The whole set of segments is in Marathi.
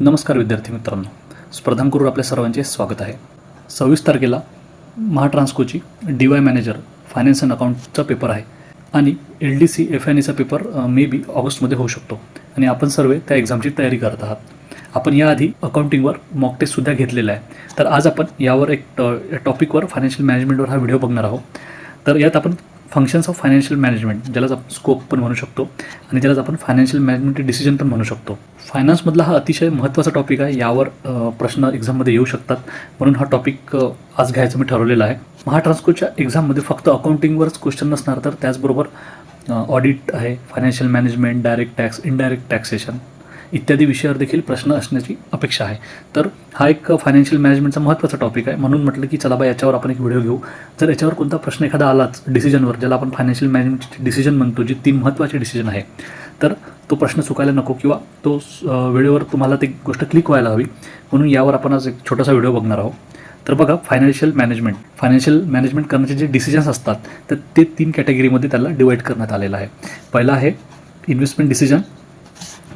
नमस्कार विद्यार्थी मित्रांनो. स्पर्धांकरून आपल्या सर्वांचे स्वागत आहे. सव्वीस तारखेला महाट्रान्सकोची D Y manager finance and अकाउंटचा paper आहे. आणि L D C F N एचा पेपर मे बी ऑगस्टमध्ये होऊ शकतो. आणि आपण सर्व त्या एक्झामची तयारी करत आहात. आपण याआधी अकाउंटिंगवर मॉक टेस्टसुद्धा घेतलेला आहे. तर आज आपण यावर एक ट- टॉपिकवर फायनान्शियल मॅनेजमेंटवर हा व्हिडिओ बघणार आहोत. तर यात आपण फंक्शन्स ऑफ फायनान्शियल मॅनेजमेंट ज्यालाच आपण स्कोप पण म्हणू शकतो आणि ज्यालाच आपण फायनान्शियल मॅनेजमेंट डिसिजन पण म्हणू शकतो. फायनान्समधला हा अतिशय महत्त्वाचा टॉपिक आहे यावर प्रश्न एक्झाममध्ये येऊ शकतात. म्हणून हा टॉपिक आज घ्यायचं मी ठरवलेला आहे. महाट्रान्सकोच्या एक्झाममध्ये फक्त अकाउंटिंगवरच क्वेश्चन नसणार तर त्याचबरोबर ऑडिट आहे financial management direct tax indirect taxation इत्यादी विषयावर देखील प्रश्न असण्याची अपेक्षा आहे. तर हा एक फायनान्शियल मॅनेजमेंटचा महत्त्वाचा टॉपिक आहे. म्हणून म्हटलं की चला बा याच्यावर आपण एक व्हिडिओ घेऊ. जर याच्यावर कोणता प्रश्न एखादा आलाच डिसिजनवर ज्याला आपण फायनान्शियल मॅनेजमेंटची डिसिजन म्हणतो जी तीन महत्त्वाची डिसिजन आहे तर तो प्रश्न चुकायला नको किंवा तो व्हिडिओवर तुम्हाला ती गोष्ट क्लिक व्हायला हवी. म्हणून यावर आपण आज एक छोटासा व्हिडिओ बघणार आहोत. तर बघा फायनान्शियल मॅनेजमेंट फायनान्शियल मॅनेजमेंट करण्याचे जे डिसिजन्स असतात तर ते तीन कॅटेगरीमध्ये त्याला डिवाईड करण्यात आलेलं आहे. पहिला आहे इन्व्हेस्टमेंट डिसिजन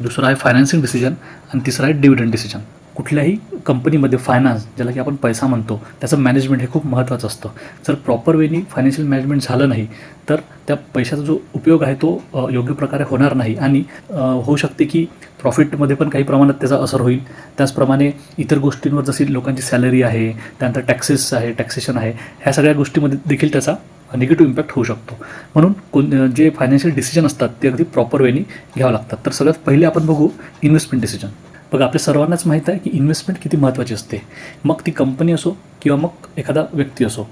दुसरा आहे फायनान्सिंग डिसिजन आणि तिसरा आहे डिव्हिडंड डिसिजन कुठल्याही कंपनीमध्ये फायनान्स ज्याला की आपण पैसा म्हणतो त्याचं मॅनेजमेंट हे खूप महत्त्वाचं असतं. जर प्रॉपर वेनी फायनान्शियल मॅनेजमेंट झालं नाही तर त्या पैशाचा जो उपयोग आहे तो योग्य प्रकारे होणार नाही. आणि होऊ शकते की प्रॉफिटमध्ये पण काही प्रमाणात त्याचा असर होईल. त्याचप्रमाणे इतर गोष्टींवर जशी लोकांची सॅलरी आहे त्यानंतर टॅक्सेस आहे टॅक्सेशन आहे ह्या सगळ्या गोष्टीमध्ये देखील त्याचा निगेटिव्ह इम्पॅक्ट होऊ शकतो. म्हणून कोण जे फायनान्शियल डिसिजन असतात ते अगदी प्रॉपर वेनी घ्यावं लागतात. तर सगळ्यात पहिले आपण बघू इन्व्हेस्टमेंट डिसिजन बघा आपल्या सर्वांनाच माहीत आहे की इन्व्हेस्टमेंट किती महत्त्वाची असते. मग ती कंपनी असो किंवा मग एखादा व्यक्ती असो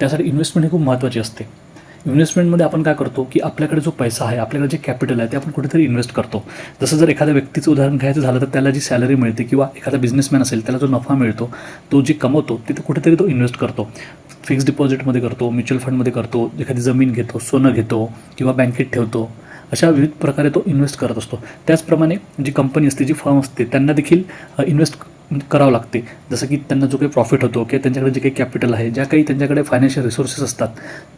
त्यासाठी इन्व्हेस्टमेंट ही खूप महत्त्वाची असते. इन्व्हेस्टमेंटमध्ये आपण काय करतो की आपल्याकडे जो पैसा आहे आपल्याकडे जे कॅपिटल आहे ते आपण कुठेतरी इन्व्हेस्ट करतो. जसं जर एखाद्या व्यक्तीचं उदाहरण घ्यायचं झालं तर त्याला जी सॅलरी मिळते किंवा एखादा बिझनेसमॅन असेल त्याला जो नफा मिळतो तो जे कमवतो तिथे कुठेतरी तो इन्व्हेस्ट करतो. फिक्स डिपॉझिटमध्ये करतो म्युच्युअल फंडमध्ये करतो एखादी जमीन घेतो सोनं घेतो किंवा बँकेत ठेवतो अशा विविध प्रकारे तो इन्व्हेस्ट करत असतो. त्याचप्रमाणे जी कंपनी असते जी फर्म असते त्यांना देखील इन्व्हेस्ट करावं लागते. जसं की त्यांना जो काही प्रॉफिट होतो किंवा त्यांच्याकडे जे काही कॅपिटल आहे ज्या काही त्यांच्याकडे फायनान्शियल रिसोर्सेस असतात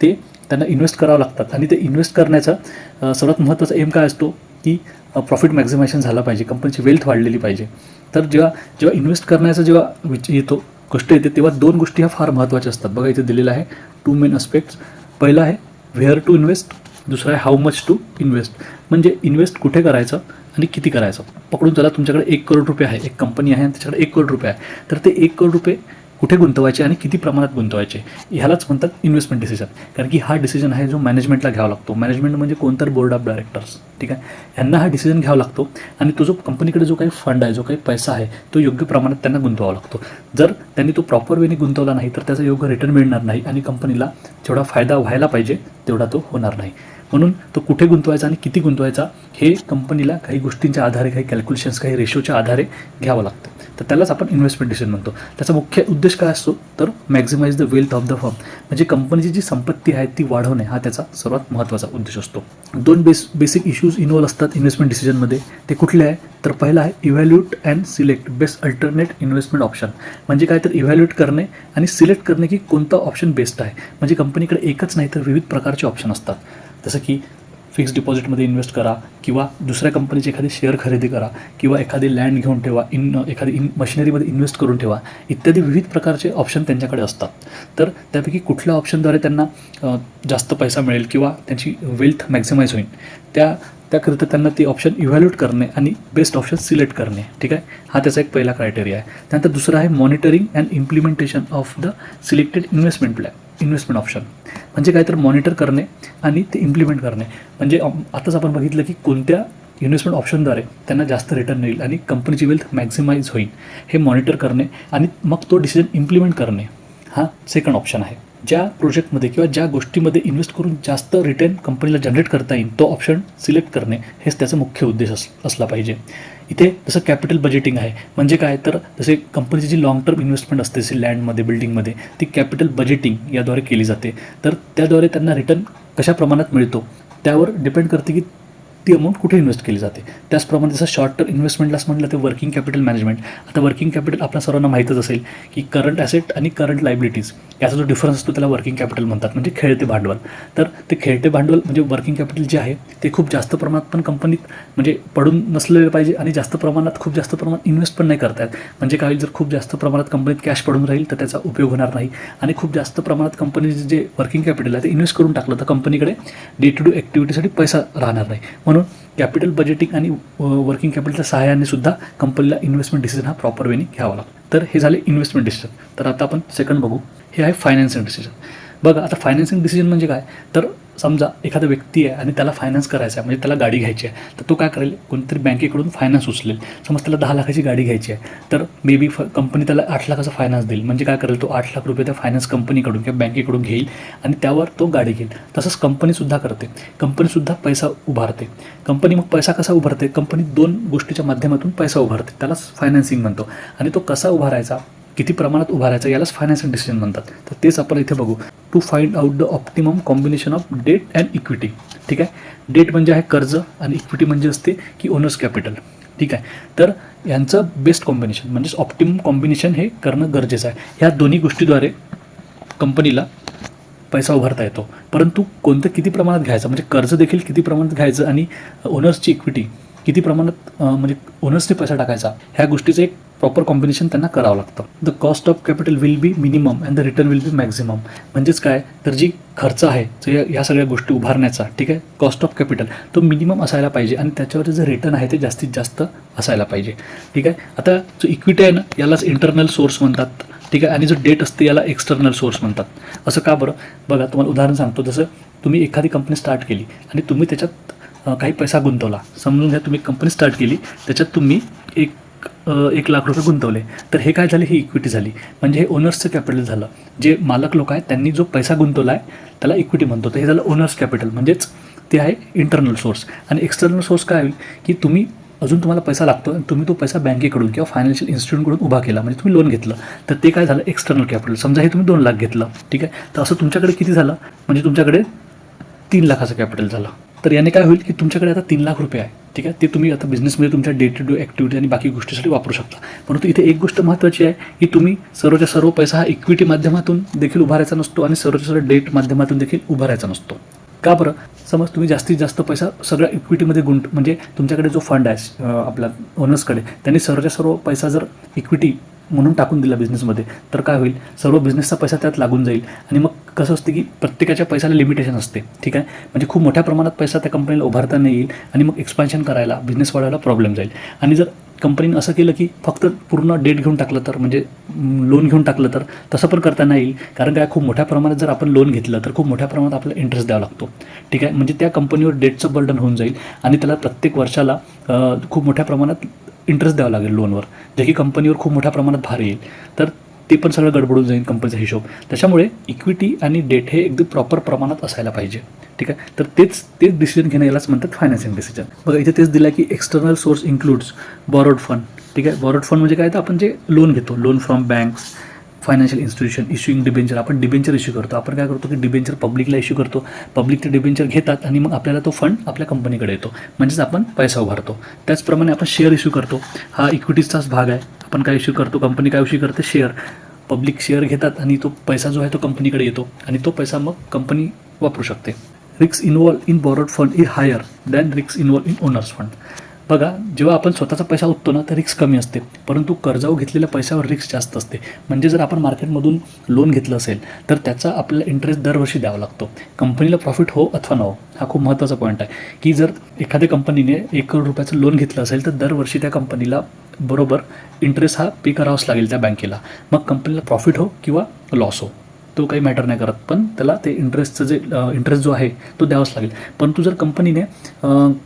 ते त्यांना इन्व्हेस्ट करावं लागतात. आणि ते इन्व्हेस्ट करण्याचा सर्वात महत्त्वाचा एम काय असतो? की प्रॉफिट मॅक्झिमायझेशन झालं पाहिजे. कंपनीची वेल्थ वाढलेली पाहिजे. तर जेव्हा जेव्हा इन्व्हेस्ट करण्याचा जेव्हा विच येतो गोष्ट येते तेव्हा दोन गोष्टी ह्या फार महत्त्वाच्या असतात. बघा इथे दिलेलं आहे टू मेन अस्पेक्ट्स पहिला आहे व्हेअर टू इन्व्हेस्ट दुसरं आहे हाऊ मच टू इन्व्हेस्ट म्हणजे इन्व्हेस्ट कुठे करायचं? आणि किती करायचं? पकडून चला तुमच्याकडे एक करोड रुपये आहे. एक कंपनी आहे आणि त्याच्याकडे एक करोड रुपये आहे. तर ते एक करोड रुपये कुठे गुंतवायचे आणि किती प्रमाणात गुंतवायचे? ह्यालाच म्हणतात इन्व्हेस्टमेंट डिसिजन कारण की हा डिसिजन आहे जो मॅनेजमेंटला घ्यावा लागतो. मॅनेजमेंट म्हणजे कोणतर बोर्ड ऑफ डायरेक्टर्स ठीक आहे? ह्यांना हा डिसिजन घ्यावा लागतो. आणि तो जो कंपनीकडे जो काही फंड आहे जो काही पैसा आहे तो योग्य प्रमाणात त्यांना गुंतवावा लागतो. जर त्यांनी तो प्रॉपर वेने गुंतवला नाही तर त्याचा योग्य रिटर्न मिळणार नाही आणि कंपनीला जेवढा फायदा व्हायला पाहिजे तेवढा तो होणार नाही. म्हणून तो कुठे गुंतवायचा आणि किती गुंतवायचा हे कंपनीला काही गोष्टींच्या आधारे काही कॅल्क्युलेशन्स काही रेशोच्या आधारे घ्यावं लागतं. तर त्यालाच आपण इन्व्हेस्टमेंट डिसिजन म्हणतो. त्याचा मुख्य उद्देश काय असतो? तर maximise the wealth of the firm म्हणजे कंपनीची जी संपत्ती आहे ती वाढवणे हा त्याचा सर्वात महत्त्वाचा उद्देश असतो. दोन बेस बेसिक इश्यूज इन्व्हॉल्व असतात इन्व्हेस्टमेंट डिसिजनमध्ये ते कुठले आहे? तर पहिला आहे evaluate and select best alternate investment option म्हणजे काय? तर इव्हॅल्युएट करणे आणि सिलेक्ट करणे की कोणता ऑप्शन बेस्ट आहे. म्हणजे कंपनीकडे एकच नाही तर विविध प्रकारचे ऑप्शन असतात. जसं की फिक्स डिपॉझिटमध्ये इन्व्हेस्ट करा किंवा दुसऱ्या कंपनीचे एखादे शेअर खरेदी करा किंवा एखादी लँड घेऊन ठेवा इन एखादी इन मशिनरीमध्ये इन्व्हेस्ट करून ठेवा इत्यादी विविध प्रकारचे ऑप्शन त्यांच्याकडे असतात. तर त्यापैकी कुठल्या ऑप्शनद्वारे त्यांना जास्त पैसा मिळेल किंवा त्यांची वेल्थ मॅक्झिमाइज होईल त्या त्याकरिता त्यांना ते ऑप्शन इव्हॅल्युएट करणे आणि बेस्ट ऑप्शन सिलेक्ट करणे. ठीक आहे? हा त्याचा एक पहिला क्रायटेरिया आहे. त्यानंतर दुसरा आहे monitoring and implementation of the selected investment plan investment option म्हणजे काय तर मॉनिटर करणे आणि ते इम्प्लिमेंट करणे. म्हणजे आताच आपण बघितलं की कोणत्या इन्व्हेस्टमेंट ऑप्शनद्वारे त्यांना जास्त रिटर्न येईल आणि कंपनीची वेल्थ मॅक्झिमाइज होईल हे मॉनिटर करणे आणि मग तो डिसिजन इम्प्लिमेंट करणे हा सेकंड ऑप्शन आहे. ज्या प्रोजेक्टमध्ये किंवा ज्या गोष्टीमध्ये इन्व्हेस्ट करून जास्त रिटर्न कंपनीला जनरेट करता येईल तो ऑप्शन सिलेक्ट करणे हेच त्याचा मुख्य उद्देश अस असला पाहिजे. इथे जसं कॅपिटल बजेटिंग आहे. म्हणजे काय? तर जसे कंपनीची जी लॉंग टर्म इन्व्हेस्टमेंट असते जसे लँडमध्ये बिल्डिंगमध्ये ती कॅपिटल बजेटिंग याद्वारे केली जाते. तर त्याद्वारे त्यांना रिटर्न कशा प्रमाणात मिळतो? त्यावर डिपेंड करते की ती अमाऊंट कुठे इन्व्हेस्ट केली जाते? त्याचप्रमाणे जसं शॉर्ट टर्म इन्व्हेस्टमेंटलाच म्हटलं ते वर्किंग कॅपिटल मॅनेजमेंट आता वर्किंग कॅपिटल आपल्या सर्वांना माहीतच असेल की करंट ॲसेट आणि करंट लायबिलिटीज याचा जो डिफरन्स असतो त्याला वर्किंग कॅपिटल म्हणतात म्हणजे खेळते भांडवल. तर ते खेळते भांडवल म्हणजे वर्किंग कॅपिटल जे आहे ते खूप जास्त प्रमाणात पण कंपनीत म्हणजे पडून नसलेलं पाहिजे आणि जास्त प्रमाणात खूप जास्त प्रमाणात इन्व्हेस्ट पण नाही करतात म्हणजे काही जर खूप जास्त प्रमाणात कंपनीत कॅश पडून राहील तर त्याचा उपयोग होणार नाही. आणि खूप जास्त प्रमाणात कंपनीचे जे वर्किंग कॅपिटल आहे ते इन्व्हेस्ट करून टाकलं तर कंपनीकडे डे टू डे ॲक्टिव्हिटीसाठी पैसा राहणार नाही. म्हणून कॅपिटल बजेटिंग आणि वर्किंग कॅपिटलच्या सहाय्याने सुद्धा कंपनीला इन्व्हेस्टमेंट डिसिजन हा प्रॉपर वेने घ्यावा लागतो. तर हे झाले इन्व्हेस्टमेंट डिसिजन तर आता आपण सेकंड बघू. हे आहे फायनान्सिंग डिसिजन बघा आता फायनान्सिंग डिसिजन म्हणजे काय? तर समजा एखादा व्यक्ती आहे आणि त्याला फायनान्स करायचा आहे म्हणजे त्याला गाडी घ्यायची आहे तर तो काय करेल? कोणतरी बँकेकडून फायनान्स उचलेल. समज त्याला दहा लाखाची गाडी घ्यायची आहे तर मे बी फ कंपनी त्याला आठ लाखाचा फायनान्स देईल. म्हणजे काय करेल? तो आठ लाख रुपये त्या फायनान्स कंपनीकडून किंवा बँकेकडून घेईल आणि त्यावर तो गाडी घेईल. तसंच कंपनीसुद्धा करते. कंपनीसुद्धा पैसा उभारते. कंपनी मग पैसा कसा उभारते? कंपनी दोन गोष्टीच्या माध्यमातून पैसा उभारते. त्यालाच फायनान्सिंग म्हणतो. आणि तो कसा उभारायचा? किती प्रमाणात उभारायचं यालाच फायनान्शियल डिसिजन म्हणतात. तर तेच आपण इथे बघू. To find out the optimum combination of debt and equity ठीक आहे? डेट म्हणजे आहे कर्ज आणि इक्विटी म्हणजे असते की ओनर्स कॅपिटल ठीक आहे? तर यांचं बेस्ट कॉम्बिनेशन म्हणजेच ऑप्टिमम कॉम्बिनेशन हे करणं गरजेचं आहे. ह्या दोन्ही गोष्टीद्वारे कंपनीला पैसा उभारता येतो. परंतु कोणतं किती प्रमाणात घ्यायचं? म्हणजे कर्ज देखील किती प्रमाणात घ्यायचं आणि ओनर्सची इक्विटी किती प्रमाणात म्हणजे ओनर्सने पैसा टाकायचा? ह्या गोष्टीचं एक प्रॉपर कॉम्बिनेशन त्यांना करावं लागतं. The cost of capital will be minimum and the return will be maximum म्हणजेच काय? तर जी खर्च आहे जो या ह्या सगळ्या गोष्टी उभारण्याचा ठीक आहे? कॉस्ट ऑफ कॅपिटल तो मिनिमम असायला पाहिजे आणि त्याच्यावर जे रिटर्न आहे ते जास्तीत जास्त असायला पाहिजे. ठीक आहे? आता जो इक्विटी आहे ना यालाच इंटरनल सोर्स म्हणतात. ठीक आहे? आणि जो डेट असते याला एक्सटर्नल सोर्स म्हणतात. असं का बरं? बघा तुम्हाला उदाहरण सांगतो. जसं तुम्ही एखादी कंपनी स्टार्ट केली आणि तुम्ही त्याच्यात काही पैसा गुंतवला. समजून घ्या तुम्ही कंपनी स्टार्ट केली. त्याच्यात तुम्ही एक एक लाख रुपये गुंतवले. तर हे काय झाले? ही इक्विटी झाली. म्हणजे हे ओनर्सचं कॅपिटल झालं. जे मालक लोक आहेत त्यांनी जो पैसा गुंतवला आहे त्याला इक्विटी म्हणतो. तर हे झालं ओनर्स कॅपिटल म्हणजेच ते आहे इंटरनल सोर्स आणि एक्सटर्नल सोर्स काय होईल? की तुम्ही अजून तुम्हाला पैसा लागतो आणि तुम्ही तो पैसा बँकेकडून किंवा फायनान्शियल इन्स्टिट्यूटकडून उभा केला. म्हणजे तुम्ही लोन घेतलं. तर ते काय झालं? एक्सटर्नल कॅपिटल समजा हे तुम्ही दोन लाख घेतलं. ठीक आहे? तर असं तुमच्याकडे किती झालं? म्हणजे तुमच्याकडे तीन लाखाचं कॅपिटल झालं. तर याने काय होईल की तुमच्याकडे आता तीन लाख रुपये आहे ठीक आहे? ते तुम्ही आता बिझनेसमध्ये तुमच्या डे टू डे ॲक्टिव्हिटी आणि बाकी गोष्टीसाठी वापरू शकता. परंतु इथे एक गोष्ट महत्त्वाची आहे की तुम्ही सर्वच्या सर्व पैसा हा इक्विटी माध्यमातून देखील उभारायचा नसतो आणि सर्वच्या सर्व डेट माध्यमातून देखील उभारायचा नसतो. का बरं? समज तुम्ही जास्तीत जास्त पैसा सगळ्या इक्विटीमध्ये गुंट म्हणजे तुमच्याकडे जो फंड आहे आपल्या आपला ओनर्सकडे त्यांनी सर्वच्या सर्व पैसा जर इक्विटी म्हणून टाकून दिला बिझनेसमध्ये तर काय होईल? सर्व बिझनेसचा पैसा त्यात लागून जाईल आणि मग कसं असतं की प्रत्येकाच्या पैशाला लिमिटेशन असते ठीक आहे? म्हणजे खूप मोठ्या प्रमाणात पैसा त्या कंपनीला उभारता नाही येईल आणि मग एक्सपान्शन करायला बिझनेस वाढवायला प्रॉब्लेम जाईल. आणि जर कंपनीनं असं केलं की फक्त पूर्ण डेट घेऊन टाकलं तर म्हणजे लोन घेऊन टाकलं तर तसं पण करता नाही येईल. कारण काय? खूप मोठ्या प्रमाणात जर आपण लोन घेतलं तर खूप मोठ्या प्रमाणात आपल्याला इंटरेस्ट द्यावा लागतो. ठीक आहे? म्हणजे त्या कंपनीवर डेटचं बर्डन होऊन जाईल आणि त्याला प्रत्येक वर्षाला खूप मोठ्या प्रमाणात इंटरेस्ट द्यावा लागेल लोनवर जे की कंपनीवर खूप मोठ्या प्रमाणात भार येईल. तर ते पण सगळं गडबडून जाईल कंपनीचा हिशोब. त्याच्यामुळे इक्विटी आणि डेट हे एकदम प्रॉपर प्रमाणात असायला पाहिजे. ठीक आहे? तर तेच तेच डिसिजन घेणं यालाच म्हणतात फायनान्सिंग डिसिजन बघा इथे तेच दिलं की external source includes borrowed fund ठीक आहे? बॉरोड फंड म्हणजे काय? तर आपण जे लोन घेतो loan from banks financial institution issuing debenture आपण डिबेंचर इश्यू करतो. आपण काय करतो की डिबेंचर पब्लिकला इश्यू करतो. पब्लिक ते डिबेंचर घेतात आणि मग आपल्याला तो फंड आपल्या कंपनीकडे येतो. म्हणजेच आपण पैसा उभारतो. त्याचप्रमाणे आपण शेअर इश्यू करतो. हा इक्विटीचाच भाग आहे. आपण काय इश्यू करतो? कंपनी काय इश्यू करते? शेअर पब्लिक शेअर घेतात आणि तो पैसा जो आहे तो कंपनीकडे येतो. आणि तो पैसा मग कंपनी वापरू शकते. Risks involved in borrowed fund is higher than risks involved in owners fund बघा जेव्हा आपण स्वतःचा पैसा उठतो ना तर रिक्स कमी असते. परंतु कर्जावर घेतलेल्या पैशावर रिक्स जास्त असते. म्हणजे जर आपण मार्केटमधून लोन घेतलं असेल तर त्याचा आपल्याला इंटरेस्ट दरवर्षी द्यावा लागतो. कंपनीला प्रॉफिट हो अथवा न हो हा खूप महत्त्वाचा पॉईंट आहे. की जर एखाद्या कंपनीने एक करोड रुपयाचं लोन घेतलं असेल तर दरवर्षी त्या कंपनीला बरोबर इंटरेस्ट हा पे करावाच लागेल त्या बँकेला मग कंपनीला प्रॉफिट हो किंवा लॉस हो? तो काही मॅटर नाही करत. पण त्याला ते इंटरेस्टचं जे इंटरेस्ट जो आहे तो द्यावाच लागेल. परंतु जर कंपनीने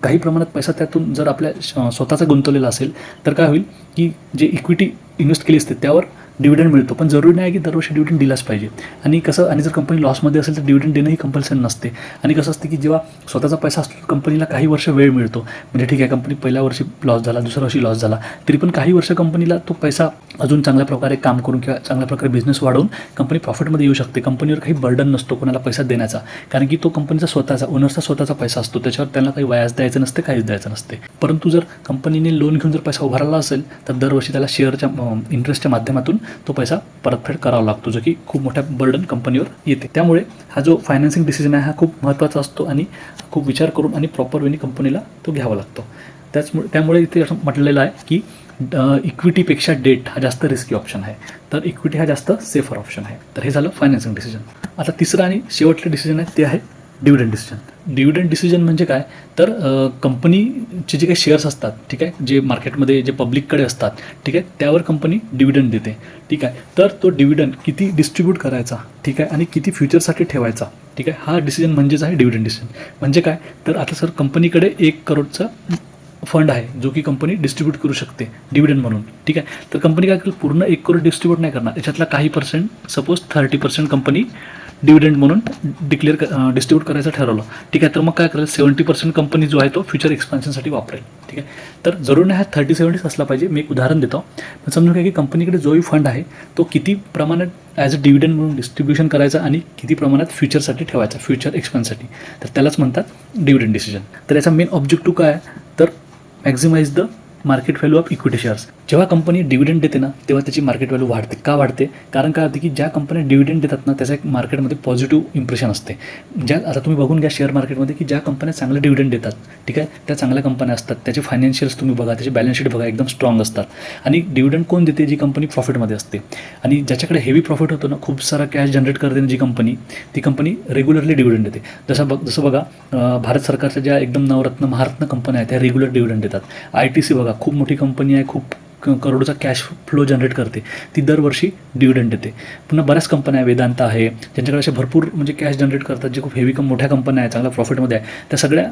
काही प्रमाणात पैसा त्यातून जर आपल्या श- स्वतःचा गुंतवलेला असेल तर काय होईल की जे इक्विटी इन्व्हेस्ट केली असते त्यावर डिव्हिडंड मिळतो. पण जरुरी नाही की दरवर्षी डिव्हिडंड दिलाच पाहिजे. आणि कसं आणि जर कंपनी लॉसमध्ये असेल तर डिव्हिडंड देणंही कंपल्सरी नसते. आणि कसं असते की जेव्हा स्वतःचा पैसा असतो कंपनीला काही वर्ष वेळ मिळतो. म्हणजे ठीक आहे कंपनी पहिल्या वर्षी लॉस झाला दुसऱ्या वर्षी लॉस झाला. तरी पण काही वर्ष कंपनीला तो पैसा अजून चांगल्या प्रकारे काम करून किंवा चांगल्या प्रकारे बिझनेस वाढवून कंपनी प्रॉफिटमध्ये येऊ शकते. कंपनीवर काही बर्डन नसतो कोणाला पैसा देण्याचा. कारण की तो कंपनीचा स्वतःचा ओनरचा स्वतःचा पैसा असतो. त्याच्यावर त्यांना काही व्याज द्यायचं नसते काहीच द्यायचं नसते. परंतु जर कंपनीने लोन घेऊन जर पैसा उभारला असेल तर दरवर्षी त्याला शेअरच्या इंटरेस्टच्या माध्यमातून तो पैसा परतफेड करावा लागतो जो की खूप मोठ्या बर्डन कंपनीवर येते. त्यामुळे हा जो फायनान्सिंग डिसिजन आहे हा खूप महत्त्वाचा असतो आणि खूप विचार करून आणि प्रॉपर वेनी कंपनीला तो घ्यावा लागतो. त्याचमुळे त्यामुळे इथे असं म्हटलेलं आहे की इक्विटीपेक्षा डेट हा जास्त रिस्की ऑप्शन आहे. तर इक्विटी हा जास्त सेफर ऑप्शन आहे. तर हे झालं फायनान्सिंग डिसिजन आता तिसरं आणि शेवटलं डिसिजन आहे ते आहे डिव्हिडंड डिसिजन डिव्हिडंड डिसिजन म्हणजे काय? तर कंपनीचे जे काही शेअर्स असतात ठीक आहे जे मार्केटमध्ये जे पब्लिककडे असतात ठीक आहे त्यावर कंपनी डिव्हिडंड देते ठीक आहे. तर तो डिव्हिडंड किती डिस्ट्रीब्यूट करायचा ठीक आहे आणि किती फ्युचरसाठी ठेवायचा ठीक आहे हा डिसिजन म्हणजेच आहे डिव्हिडंड डिसिजन म्हणजे काय? तर आता सर कंपनीकडे एक करोडचा फंड आहे जो की कंपनी डिस्ट्रीब्यूट करू शकते डिव्हिडंड म्हणून ठीक आहे. तर कंपनी काय करेल? पूर्ण एक करोड डिस्ट्रीब्यूट नाही करणार. याच्यातला काही percent suppose thirty percent company dividend म्हणून डिक्लेअर डिस्ट्रीब्यूट करायचं ठरवलं. ठीक आहे तर मग काय करेल? सेवन्टी पर्सेंट कंपनी जो आहे तो फ्युचर एक्सपान्शनसाठी वापरेल. ठीक आहे? तर जरूर नाही हा थर्टी सेवन्टीच असला पाहिजे. मी एक उदाहरण देतो. पण समजून घ्या की कंपनीकडे जोही फंड आहे तो किती प्रमाणात ॲज अ डिव्हिडंड म्हणून डिस्ट्रीब्युशन करायचा आणि किती प्रमाणात फ्युचरसाठी ठेवायचा फ्युचर एक्सपेन्ससाठी तर त्यालाच म्हणतात डिव्हिडंड डिसिजन तर याचा मेन ऑब्जेक्टिव्ह काय आहे? तर maximise the market value of equity shares जेव्हा कंपनी डिव्हिडंड देते ना तेव्हा त्याची मार्केट व्हॅल्यू वाढते. का वाढते? कारण काय होते की ज्या कंपन्या डिव्हिडंड देतात ना त्याचा एक मार्केटमध्ये पॉझिटिव्ह इम्प्रेशन असते. ज्या आता तुम्ही बघून घ्या शेअर मार्केटमध्ये की ज्या कंपन्या चांगले डिव्हिडंड देतात ठीक आहे? त्या चांगल्या कंपन्या असतात. त्याचे फायनान्शियल्स तुम्ही बघा त्याचे बॅलन्स शीट बघा एकदम स्ट्रॉंग असतात. आणि डिव्हिडंड कोण देते? जी कंपनी प्रॉफिटमध्ये असते. आणि ज्याच्याकडे हेवी प्रॉफिट होतो ना खूप सारा कॅश जनरेट करते ना जी कंपनी ती कंपनी रेग्युलरली डिव्हिडंड देते. जसं बघ जसं बघा भारत सरकारच्या ज्या एकदम नवरत्न महारत्न कंपन्या आहेत त्या रेग्युलर डिव्हिडंड देतात. आय टी सी बघा खूप मोठी कंपनी आहे खूप करोडोचा कॅश फ्लो जनरेट करते. ती दरवर्षी डिव्हिडंड देते. पुन्हा बऱ्याच कंपन्या आहे वेदांत आहे ज्यांच्याकडे असे भरपूर म्हणजे कॅश जनरेट करतात जे खूप हेवी कम मोठ्या कंपन्या आहेत चांगल्या प्रॉफिटमध्ये आहे त्या सगळ्या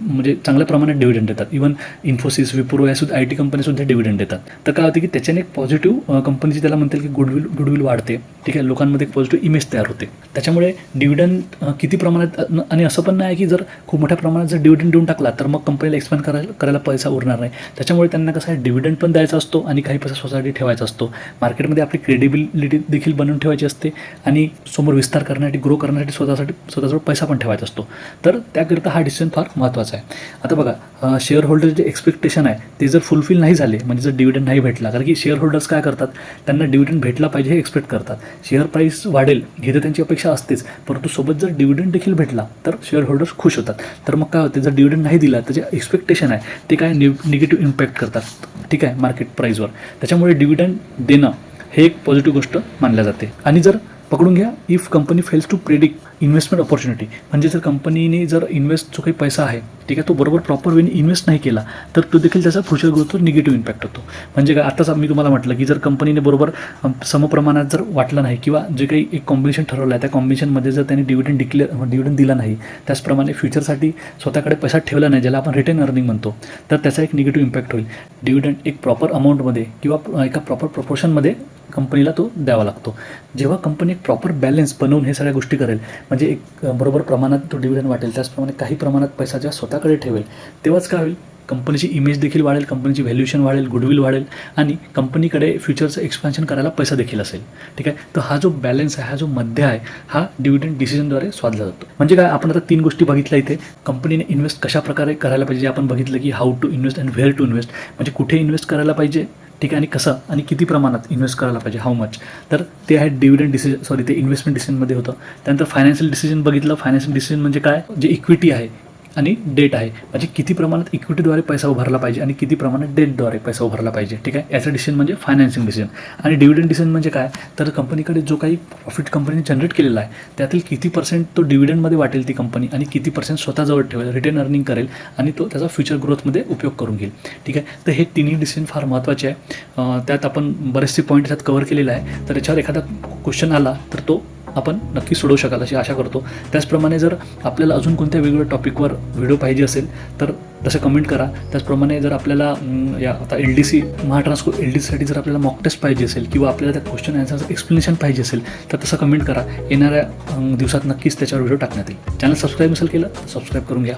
म्हणजे चांगल्या प्रमाणात डिव्हिडंड देतात. इव्हन इन्फोसिस विप्रो या सुद्धा आय टी कंपनीसुद्धा डिव्हिडंड देतात. तर काय होते की त्याच्याने एक पॉझिटिव्ह कंपनीची त्याला म्हणतील की गुडविल गुडविल वाढते. ठीक आहे लोकांमध्ये एक पॉझिटिव्ह इमेज तयार होते. त्याच्यामुळे डिव्हिडंड किती प्रमाणात आणि असं पण नाही की जर खूप मोठ्या प्रमाणात जर डिव्हिडंड देऊन टाकला तर मग कंपनीला एक्सपांड करायला करायला पैसा उरणार नाही. त्याच्यामुळे त्यांना कसं आहे डिव्हिडंड पण द्यायचा असतो असतो आणि काही पैसा स्वतःसाठी ठेवायचा असतो. मार्केटमध्ये आपली क्रेडिबिलिटी देखील बनवून ठेवायची असते आणि समोर विस्तार करण्यासाठी ग्रो करण्यासाठी स्वतःसाठी स्वतःजवळ पैसा पण ठेवायचा असतो. तर त्याकरिता हा डिसिजन फार महत्त्वाचा आहे. आता बघा शेअर होल्डर जे एक्सपेक्टेशन आहे ते जर फुलफिल नाही झाले म्हणजे जर डिव्हिडंड नाही भेटला कारण की शेअर होल्डर्स काय करतात? त्यांना डिव्हिडंड भेटला पाहिजे हे एक्सपेक्ट करतात. शेअर प्राईस वाढेल हे तर त्यांची अपेक्षा असतेच. परंतु सोबत जर डिव्हिडंड देखील भेटला तर शेअर होल्डर्स खुश होतात. तर मग काय होते? जर डिव्हिडंड नाही दिला तर जे एक्सपेक्टेशन आहे ते काय निगेटिव्ह इम्पॅक्ट करतात? ठीक आहे मार्केट प्राईजवर त्याच्यामुळे डिव्हिडंड देणं हे एक पॉझिटिव्ह गोष्ट मानल्या जाते. आणि जर पकडून घ्या. If company fails to predict investment opportunity म्हणजे जर कंपनीने जर इन्व्हेस्ट जो काही पैसा आहे ठीक आहे तो बरोबर प्रॉपर वेने इन्व्हेस्ट नाही केला तर तो देखील त्याचा फ्युचर ग्रोथवर निगेटिव्ह इम्पॅक्ट होतो. म्हणजे काय आताच मी तुम्हाला म्हटलं की जर कंपनीने बरोबर समप्रमाणात जर वाटलं नाही किंवा जे काही एक कॉम्बिनेशन ठरवलं आहे त्या कॉम्बिनेशनमध्ये जर त्यांनी डिव्हिडंड डिक्लेअर डिव्हिडंड दिला नाही त्याचप्रमाणे फ्युचरसाठी स्वतःकडे पैसा ठेवला नाही ज्याला आपण रिटर्न अर्निंग म्हणतो तर त्याचा एक निगेटिव्ह इम्पॅक्ट होईल. डिव्हिडंड एक प्रॉपर अमाऊंटमध्ये किंवा एका प्रॉपर प्रपोर्शनमध्ये कंपनीला तो द्यावा लागतो. जेव्हा कंपनी एक प्रॉपर बॅलन्स बनवून हे सगळ्या गोष्टी करेल म्हणजे एक बरोबर प्रमाणात तो डिव्हिडंड वाटेल त्याचप्रमाणे काही प्रमाणात पैसा जेव्हा स्वतःकडे ठेवेल तेव्हाच काय होईल? कंपनीची इमेज देखील वाढेल कंपनीची व्हॅल्युएशन वाढेल गुडविल वाढेल आणि कंपनीकडे फ्युचरचं एक्सपान्शन करायला पैसा देखील असेल. ठीक आहे? तर हा जो बॅलन्स आहे हा जो मध्य आहे हा डिव्हिडंड डिसिजनद्वारे स्वाधला जातो. म्हणजे काय? आपण आता तीन गोष्टी बघितल्या इथे. कंपनीने इन्व्हेस्ट कशा प्रकारे करायला पाहिजे? आपण बघितलं की how to invest and where to invest म्हणजे कुठे इन्व्हेस्ट करायला पाहिजे? ठीक आहे? आणि कसं? आणि किती प्रमाणात इन्व्हेस्ट करायला पाहिजे? हाऊ मच तर ते आहे डिव्हिडंड डिसिजन सॉरी ते इन्व्हेस्टमेंट डिसिजनमध्ये होतं. त्यानंतर फायनान्शियल डिसिजन बघितलं. फायनान्शियल डिसिजन म्हणजे काय? जे इक्विटी आहे आणि डेट आहे. म्हणजे किती प्रमाणात इक्विटीद्वारे पैसा उभारला पाहिजे आणि किती प्रमाणात डेटद्वारे पैसा उभारला पाहिजे. ठीक आहे? याचं डिसिजन म्हणजे फायनान्सिंग डिसिजन आणि डिव्हिडंड डिसिजन म्हणजे काय? तर कंपनीकडे जो काही प्रॉफिट कंपनीने जनरेट केलेला आहे त्यातील किती पर्सेंट तो डिव्हिडंडमध्ये वाटेल ती कंपनी आणि किती पर्सेंट स्वतःजवळ ठेवेल रिटर्न अर्निंग करेल आणि तो त्याचा फ्युचर ग्रोथमध्ये उपयोग करून घेईल. ठीक आहे? तर हे तिन्ही डिसिजन फार महत्त्वाचे आहे. त्यात आपण बरेचसे पॉईंट त्यात कवर केलेले आहे. तर याच्यावर एखादा क्वेश्चन आला तर तो आपण नक्की सोडवू शकाल अशी आशा करतो. त्याचप्रमाणे जर आपल्याला अजून कोणत्या वेगवेगळ्या टॉपिकवर व्हिडिओ पाहिजे असेल तर तसं कमेंट करा. त्याचप्रमाणे जर आपल्याला या आता L D C Mahatransco L D सीसाठी जर आपल्याला मॉक टेस्ट पाहिजे असेल किंवा आपल्याला त्या क्वेश्चन आन्सरचं एक्सप्लेनेशन पाहिजे असेल तर तसं कमेंट करा. येणाऱ्या दिवसात नक्कीच त्याच्यावर व्हिडिओ टाकण्यात येईल. चॅनल सबस्क्राईब नसेल केलं तर सबस्क्राईब करून घ्या.